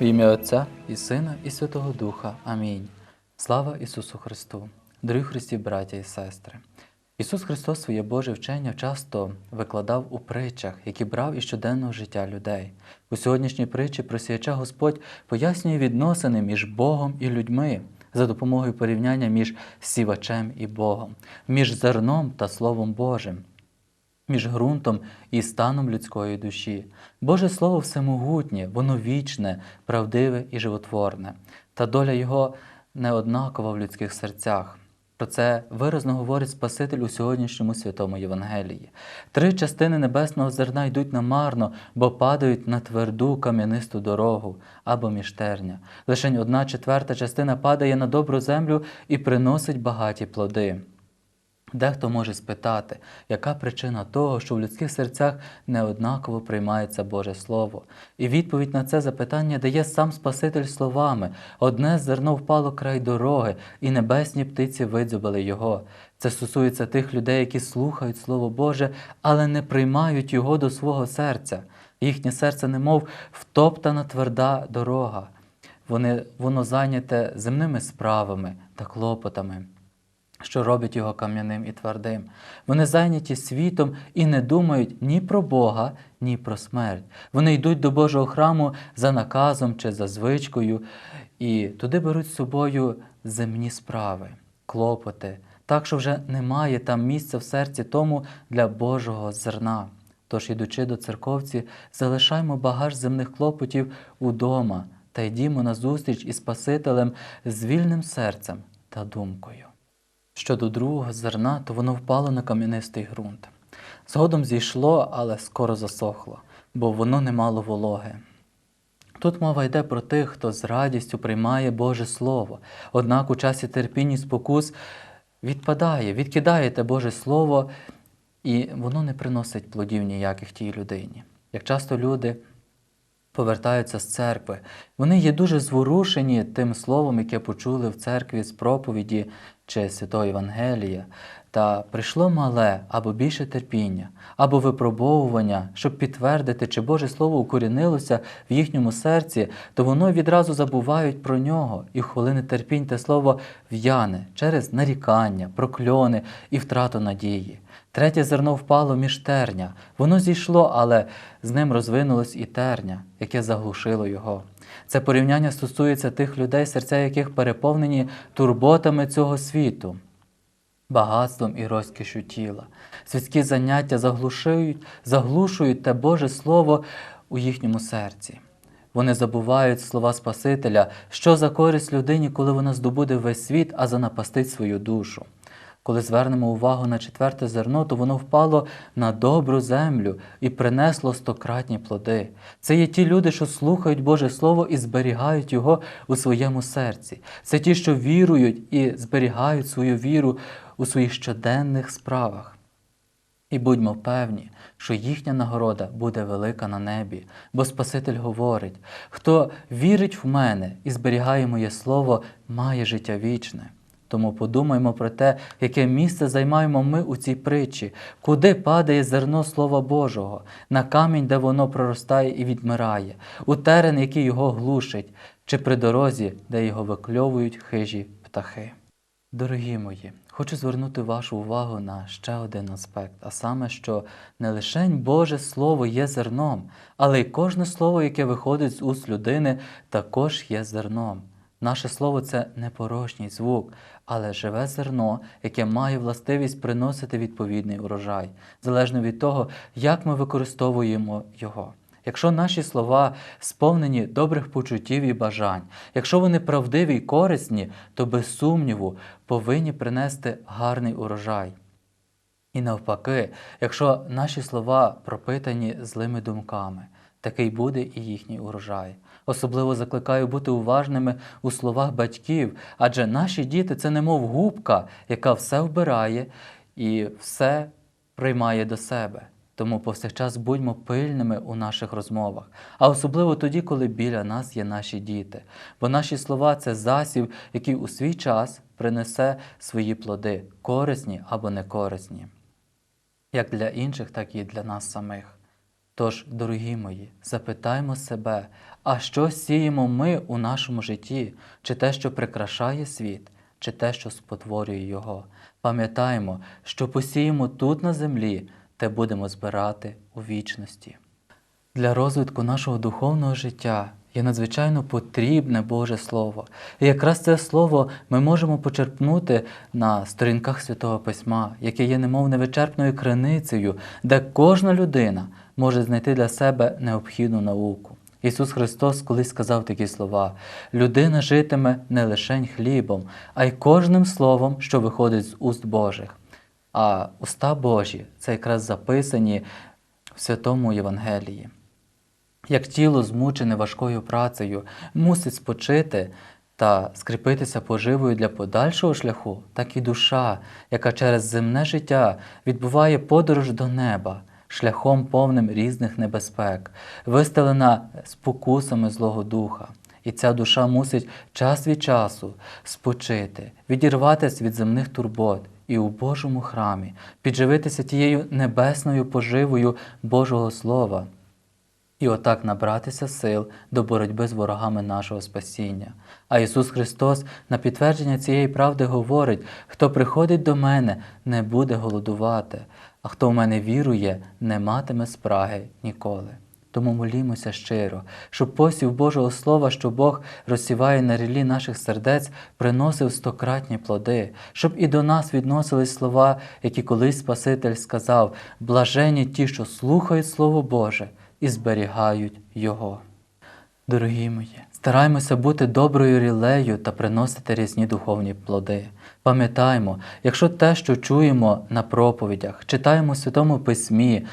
В ім'я Отця і Сина, і Святого Духа. Амінь. Слава Ісусу Христу! Дорогі Христі, браття і сестри! Ісус Христос своє Боже вчення часто викладав у притчах, які брав із щоденного життя людей. У сьогоднішній притчі просіяча Господь пояснює відносини між Богом і людьми за допомогою порівняння між сівачем і Богом, між зерном та Словом Божим між ґрунтом і станом людської душі. Боже Слово всемогутнє, воно вічне, правдиве і животворне, та доля Його неоднакова в людських серцях. Про це виразно говорить Спаситель у сьогоднішньому святому Євангелії. Три частини небесного зерна йдуть намарно, бо падають на тверду кам'янисту дорогу або міжтерня. Лишень одна четверта частина падає на добру землю і приносить багаті плоди. Дехто може спитати, яка причина того, що в людських серцях неоднаково приймається Боже Слово. І відповідь на це запитання дає сам Спаситель словами: одне зерно впало край дороги, і небесні птиці видзюбали його. Це стосується тих людей, які слухають Слово Боже, але не приймають його до свого серця. Їхнє серце, немов втоптана тверда дорога. Вони, Воно зайняте земними справами та клопотами що робить його кам'яним і твердим. Вони зайняті світом і не думають ні про Бога, ні про смерть. Вони йдуть до Божого храму за наказом чи за звичкою, і туди беруть з собою земні справи, клопоти, так що вже немає там місця в серці тому для Божого зерна. Тож, ідучи до церковці, залишаймо багаж земних клопотів удома та йдімо на зустріч із Спасителем з вільним серцем та думкою. Щодо другого зерна, то воно впало на кам'янистий ґрунт. Згодом зійшло, але скоро засохло, бо воно не мало вологи. Тут мова йде про тих, хто з радістю приймає Боже Слово, однак у часі терпіння і спокус відпадає, відкидає те Боже Слово, і воно не приносить плодів ніяких тій людині. Як часто люди повертаються з церкви, вони є дуже зворушені тим словом, яке почули в церкві з проповіді чи Святого Євангелія, та прийшло мале або більше терпіння, або випробовування, щоб підтвердити, чи Боже Слово укорінилося в їхньому серці, то воно відразу забувають про нього, і в хвилини терпінь те слово в'яне через нарікання, прокльони і втрату надії. Третє зерно впало між терня. Воно зійшло, але з ним розвинулось і терня, яке заглушило його. Це порівняння стосується тих людей, серця яких переповнені турботами цього світу, багатством і розкішю тіла. Світські заняття заглушують, заглушують те Боже Слово у їхньому серці. Вони забувають слова Спасителя, що за користь людині, коли вона здобуде весь світ, а занапастить свою душу. Коли звернемо увагу на четверте зерно, то воно впало на добру землю і принесло стократні плоди. Це є ті люди, що слухають Боже Слово і зберігають його у своєму серці. Це ті, що вірують і зберігають свою віру у своїх щоденних справах. І будьмо певні, що їхня нагорода буде велика на небі, бо Спаситель говорить: хто вірить в мене і зберігає моє Слово, має життя вічне. Тому подумаймо про те, яке місце займаємо ми у цій притчі, куди падає зерно Слова Божого, на камінь, де воно проростає і відмирає, у терен, який його глушить, чи при дорозі, де його викльовують хижі птахи. Дорогі мої, хочу звернути вашу увагу на ще один аспект, а саме, що не лише Боже Слово є зерном, але й кожне слово, яке виходить з уст людини, також є зерном. Наше слово це не порожній звук, але живе зерно, яке має властивість приносити відповідний урожай, залежно від того, як ми використовуємо його. Якщо наші слова сповнені добрих почуттів і бажань, якщо вони правдиві й корисні, то без сумніву повинні принести гарний урожай. І навпаки, якщо наші слова пропитані злими думками, такий буде і їхній урожай. Особливо закликаю бути уважними у словах батьків, адже наші діти це немов губка, яка все вбирає і все приймає до себе. Тому повсякчас будьмо пильними у наших розмовах, а особливо тоді, коли біля нас є наші діти. Бо наші слова це засіб, який у свій час принесе свої плоди, корисні або некорисні, як для інших, так і для нас самих. Тож, дорогі мої, запитаймо себе, а що сіємо ми у нашому житті, чи те, що прикрашає світ, чи те, що спотворює його. Пам'ятаймо, що посіємо тут на землі, те будемо збирати у вічності. Для розвитку нашого духовного життя є надзвичайно потрібне Боже Слово. І якраз це слово ми можемо почерпнути на сторінках Святого Письма, яке є немов невичерпною криницею, де кожна людина може знайти для себе необхідну науку. Ісус Христос колись сказав такі слова: людина житиме не лише хлібом, а й кожним словом, що виходить з уст Божих. А уста Божі це якраз записані в Святому Євангелії. Як тіло, змучене важкою працею, мусить спочити та скріпитися поживою для подальшого шляху, так і душа, яка через земне життя відбуває подорож до неба, шляхом повним різних небезпек, вистелена спокусами Злого Духа. І ця душа мусить час від часу спочити, відірватися від земних турбот і у Божому храмі, підживитися тією небесною поживою Божого Слова і отак набратися сил до боротьби з ворогами нашого спасіння. А Ісус Христос на підтвердження цієї правди говорить: хто приходить до мене, не буде голодувати, а хто в мене вірує, не матиме спраги ніколи. Тому молімося щиро, щоб посів Божого Слова, що Бог розсіває на рілі наших сердець, приносив стократні плоди, щоб і до нас відносились слова, які колись Спаситель сказав: блажені ті, що слухають Слово Боже і зберігають Його. Дорогі мої, стараймося бути доброю рілею та приносити різні духовні плоди. Пам'ятаймо, якщо те, що чуємо на проповідях, читаємо в Святому Письмі,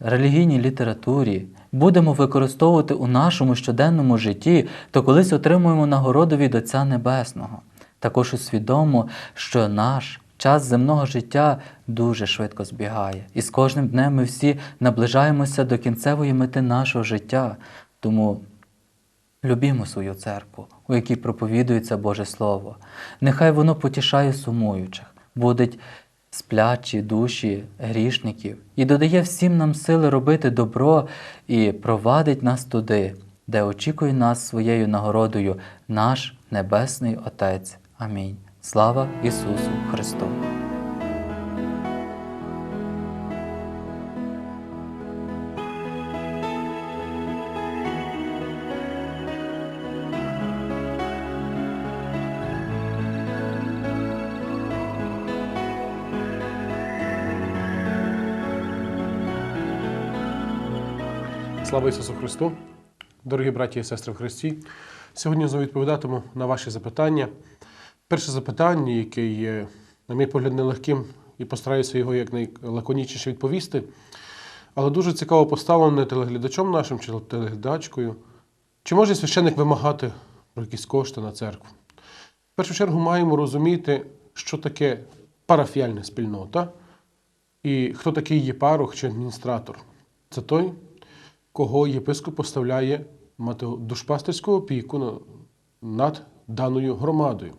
релігійній літературі, будемо використовувати у нашому щоденному житті, то колись отримуємо нагороду від Отця Небесного. Також усвідомо, що наш час земного життя дуже швидко збігає, і з кожним днем ми всі наближаємося до кінцевої мети нашого життя. Тому Любімо свою церкву, у якій проповідується Боже Слово. Нехай воно потішає сумуючих, будить сплячі душі грішників і додає всім нам сили робити добро і провадить нас туди, де очікує нас своєю нагородою наш Небесний Отець. Амінь. Слава Ісусу Христу! Слава Ісусу Христу! Дорогі браті і сестри в Христі! Сьогодні знову відповідатиму на ваші запитання. Перше запитання, яке є, на мій погляд, нелегким, і постараюся його якнайлаконічніше відповісти, але дуже цікаво поставлене телеглядачом нашим чи телеглядачкою. Чи може священник вимагати про якісь кошти на церкву? В першу чергу маємо розуміти, що таке парафіальна спільнота і хто такий є парох чи адміністратор. Це той, кого єпископ поставляє мати душпастерську опіку над даною громадою.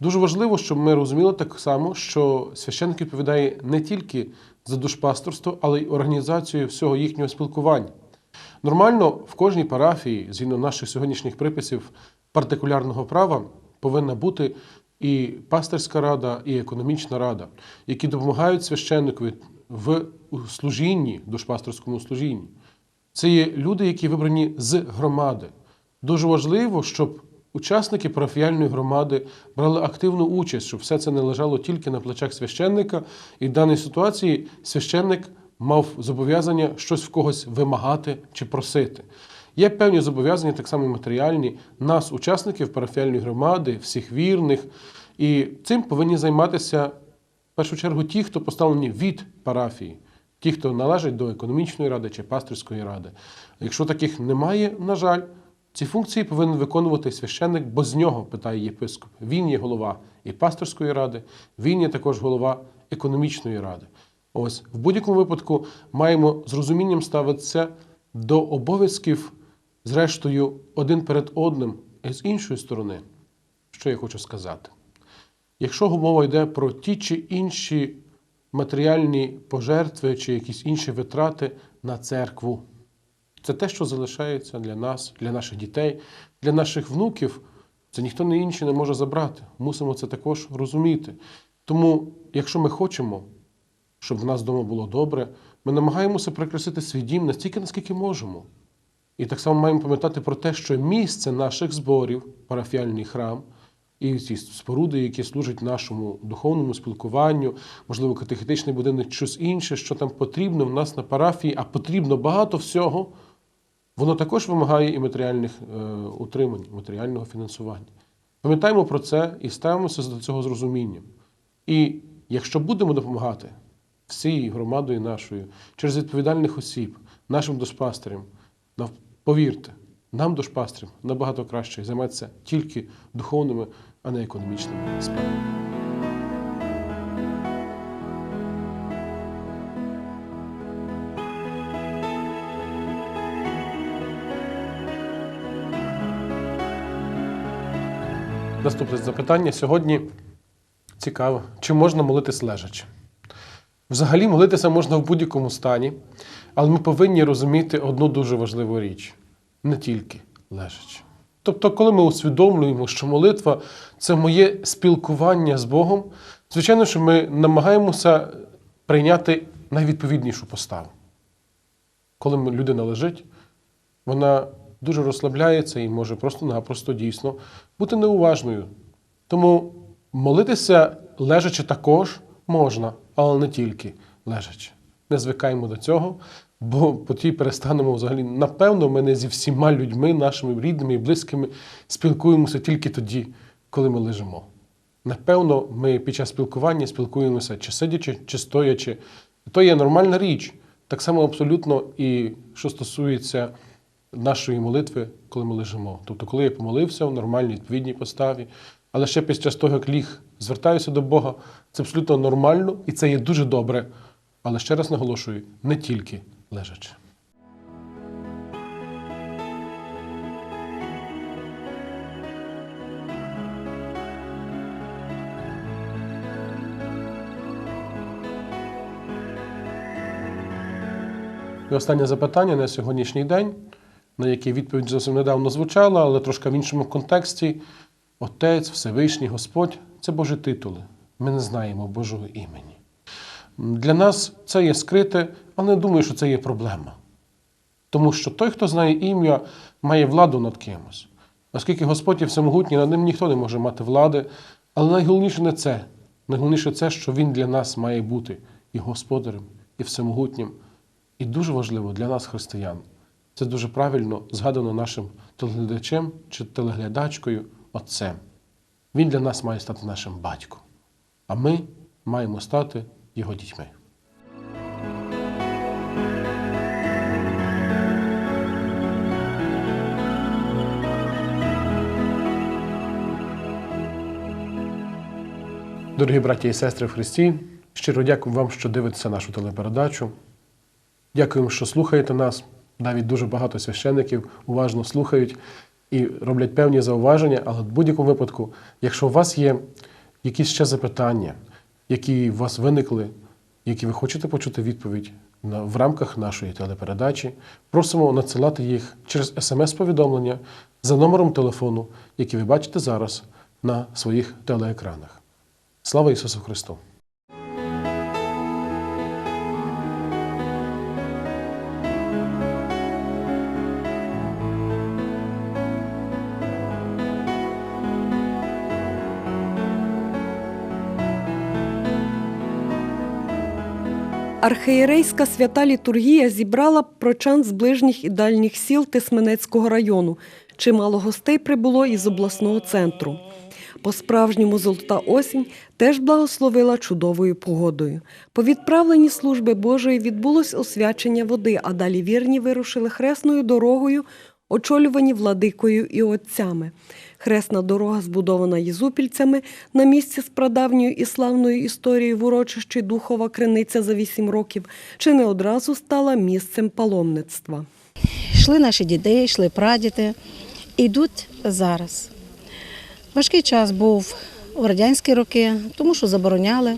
Дуже важливо, щоб ми розуміли так само, що священник відповідає не тільки за душпасторство, але й організацію всього їхнього спілкування. Нормально в кожній парафії, згідно наших сьогоднішніх приписів партикулярного права, повинна бути і пасторська рада, і економічна рада, які допомагають священникові в служінні, душпасторському служінні. Це є люди, які вибрані з громади. Дуже важливо, щоб учасники парафіальної громади брали активну участь, щоб все це не лежало тільки на плечах священника. І в даній ситуації священник мав зобов'язання щось в когось вимагати чи просити. Є певні зобов'язання, так само матеріальні, нас, учасників парафіальної громади, всіх вірних. І цим повинні займатися в першу чергу ті, хто поставлені від парафії. Ті, хто належать до економічної ради чи пасторської ради. Якщо таких немає, на жаль, ці функції повинен виконувати священник, бо з нього питає єпископ. Він є голова і пасторської ради, він є також голова економічної ради. Ось в будь-якому випадку маємо з розумінням ставитися до обов'язків, зрештою, один перед одним, і з іншої сторони, що я хочу сказати. Якщо мова йде про ті чи інші матеріальні пожертви чи якісь інші витрати на церкву. Це те, що залишається для нас, для наших дітей, для наших внуків. Це ніхто не інший не може забрати. Мусимо це також розуміти. Тому, якщо ми хочемо, щоб в нас вдома було добре, ми намагаємося прикрасити свій дім настільки, наскільки можемо. І так само маємо пам'ятати про те, що місце наших зборів, парафіальний храм, і ці споруди, які служать нашому духовному спілкуванню, можливо, катехетичний будинок, щось інше, що там потрібно в нас на парафії, а потрібно багато всього, воно також вимагає і матеріальних е, утримань, матеріального фінансування. Пам'ятаємо про це і ставимося до цього з розумінням. І якщо будемо допомагати всією громадою нашою через відповідальних осіб, нашим дошпастерям, повірте, нам дошпастерям набагато краще займатися тільки духовними, а не економічними справами. Наступне запитання сьогодні цікаве. Чи можна молитись лежачи? Взагалі молитися можна в будь-якому стані, але ми повинні розуміти одну дуже важливу річ не тільки лежачи. Тобто, коли ми усвідомлюємо, що молитва це моє спілкування з Богом, звичайно, що ми намагаємося прийняти найвідповіднішу поставу. Коли людина лежить, вона дуже розслабляється і може просто-напросто дійсно бути неуважною. Тому молитися лежачи також можна, але не тільки лежачи. Не звикаємо до цього, бо тоді перестанемо взагалі. Напевно, ми не зі всіма людьми, нашими рідними і близькими, спілкуємося тільки тоді, коли ми лежимо. Напевно, ми під час спілкування спілкуємося чи сидячи, чи стоячи. То є нормальна річ. Так само абсолютно і що стосується нашої молитви, коли ми лежимо. Тобто, коли я помолився в нормальній відповідній поставі, але ще під час того, як ліг, звертаюся до Бога, це абсолютно нормально і це є дуже добре. Але ще раз наголошую, не тільки лежачи. І останнє запитання на сьогоднішній день, на яке відповідь зовсім недавно звучала, але трошки в іншому контексті. Отець, Всевишній Господь це Божі титули. Ми не знаємо Божого імені. Для нас це є скрите, але не думаю, що це є проблема. Тому що той, хто знає ім'я, має владу над кимось. Оскільки Господь є всемогутній, над ним ніхто не може мати влади. Але найголовніше не це. Найголовніше це, що Він для нас має бути і господарем, і всемогутнім. І дуже важливо для нас, християн, це дуже правильно згадано нашим телеглядачем чи телеглядачкою Отцем. Він для нас має стати нашим батьком, а ми маємо стати його дітьми. Дорогі браті і сестри в Христі, щиро дякую вам, що дивитеся нашу телепередачу. Дякуємо, що слухаєте нас. Навіть дуже багато священиків уважно слухають і роблять певні зауваження, але в будь-якому випадку, якщо у вас є якісь ще запитання, які у вас виникли, які ви хочете почути відповідь в рамках нашої телепередачі, просимо надсилати їх через смс-повідомлення за номером телефону, який ви бачите зараз на своїх телеекранах. Слава Ісусу Христу! Архієрейська свята літургія зібрала прочан з ближніх і дальніх сіл Тисменецького району. Чимало гостей прибуло із обласного центру. По-справжньому золота осінь теж благословила чудовою погодою. По відправленні служби Божої відбулось освячення води, а далі вірні вирушили хресною дорогою, очолювані владикою і отцями. Хресна дорога збудована єзупільцями на місці з прадавньою і славною історією в урочищі Духова Криниця за вісім років, чи не одразу стала місцем паломництва. Йшли наші діди, йшли прадіди, йдуть зараз. Важкий час був у радянські роки, тому що забороняли,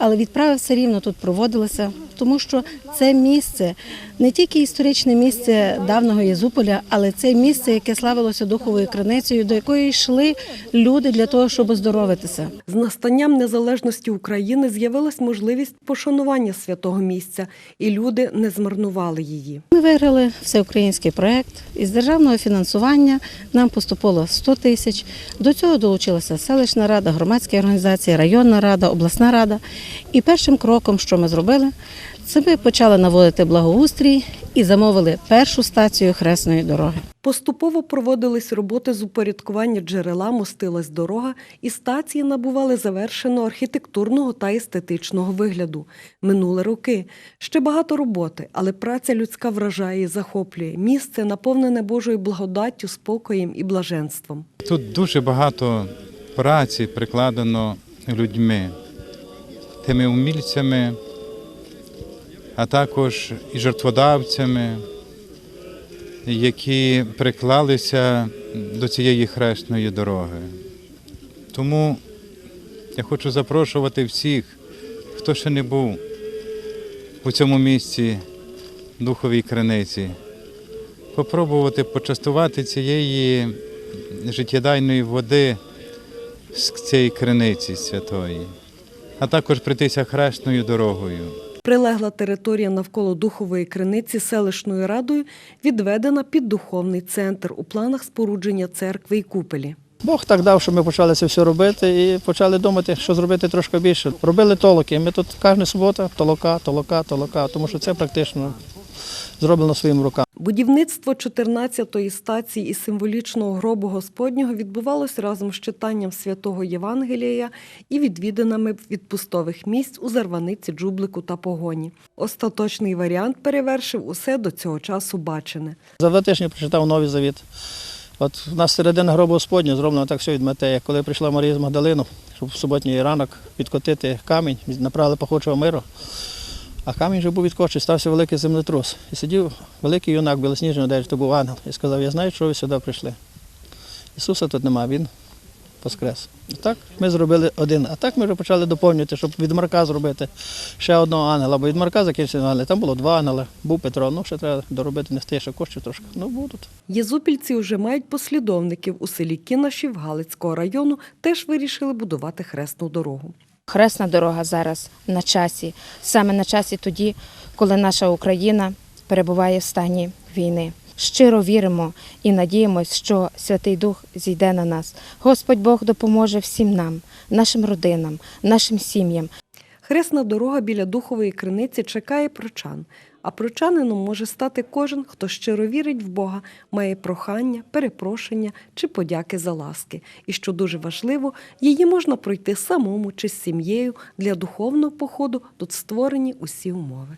але відправи все рівно тут проводилися, тому що це місце не тільки історичне місце давнього Єзуполя, але це місце, яке славилося духовою криницею, до якої йшли люди для того, щоб оздоровитися. З настанням незалежності України з'явилась можливість пошанування святого місця, і люди не змарнували її. Ми виграли всеукраїнський проект. Із державного фінансування нам поступило 100 тисяч. До цього долучилася селищна рада, громадські організації, районна рада, обласна рада. І першим кроком, що ми зробили, це ми почали наводити благоустрій і замовили першу стацію хресної дороги. Поступово проводились роботи з упорядкування джерела, мостилась дорога, і стації набували завершеного архітектурного та естетичного вигляду. Минули роки. Ще багато роботи, але праця людська вражає і захоплює. Місце наповнене Божою благодаттю, спокоєм і блаженством. Тут дуже багато праці прикладено людьми, тими умільцями, а також і жертводавцями, які приклалися до цієї хресної дороги. Тому я хочу запрошувати всіх, хто ще не був у цьому місці Духовій Криниці, попробувати почастувати цієї життєдайної води з цієї криниці святої, а також прийтися хресною дорогою. Прилегла територія навколо духової криниці селищною радою відведена під духовний центр у планах спорудження церкви і купелі. Бог так дав, що ми почали це все робити і почали думати, що зробити трошки більше. Робили толоки. Ми тут кожна субота толока, толока, толока, тому що це практично зроблено своїм руками. Будівництво 14-ї стації і символічного гробу Господнього відбувалось разом з читанням святого Євангелія і відвідинами відпустових місць у Зарваниці, Джублику та Погоні. Остаточний варіант перевершив усе до цього часу бачене. За два тижні прочитав новий завіт. От у нас середина гробу Господнього зроблено так все від Матея. Коли прийшла Марія з Магдалину, щоб в суботній ранок відкотити камінь, направили похочого миру. А камінь вже був відкочений, стався великий землетрус. І сидів великий юнак білосніжний одежі, то був ангел, і сказав, я знаю, що ви сюди прийшли. Ісуса тут нема, Він воскрес. І так ми зробили один. А так ми вже почали доповнювати, щоб від Марка зробити ще одного ангела. Бо від Марка закінчився ангел. Там було два ангела, був Петро. Ну, ще треба доробити, не стає ще коштів трошки. Ну, будуть. Єзупільці вже мають послідовників у селі Кінашів Галицького району теж вирішили будувати хресну дорогу. Хресна дорога зараз на часі, саме на часі тоді, коли наша Україна перебуває в стані війни. Щиро віримо і надіємось, що Святий Дух зійде на нас. Господь Бог допоможе всім нам, нашим родинам, нашим сім'ям. Хресна дорога біля духової криниці чекає прочан. А прочанином може стати кожен, хто щиро вірить в Бога, має прохання, перепрошення чи подяки за ласки. І що дуже важливо, її можна пройти самому чи з сім'єю. Для духовного походу тут створені усі умови.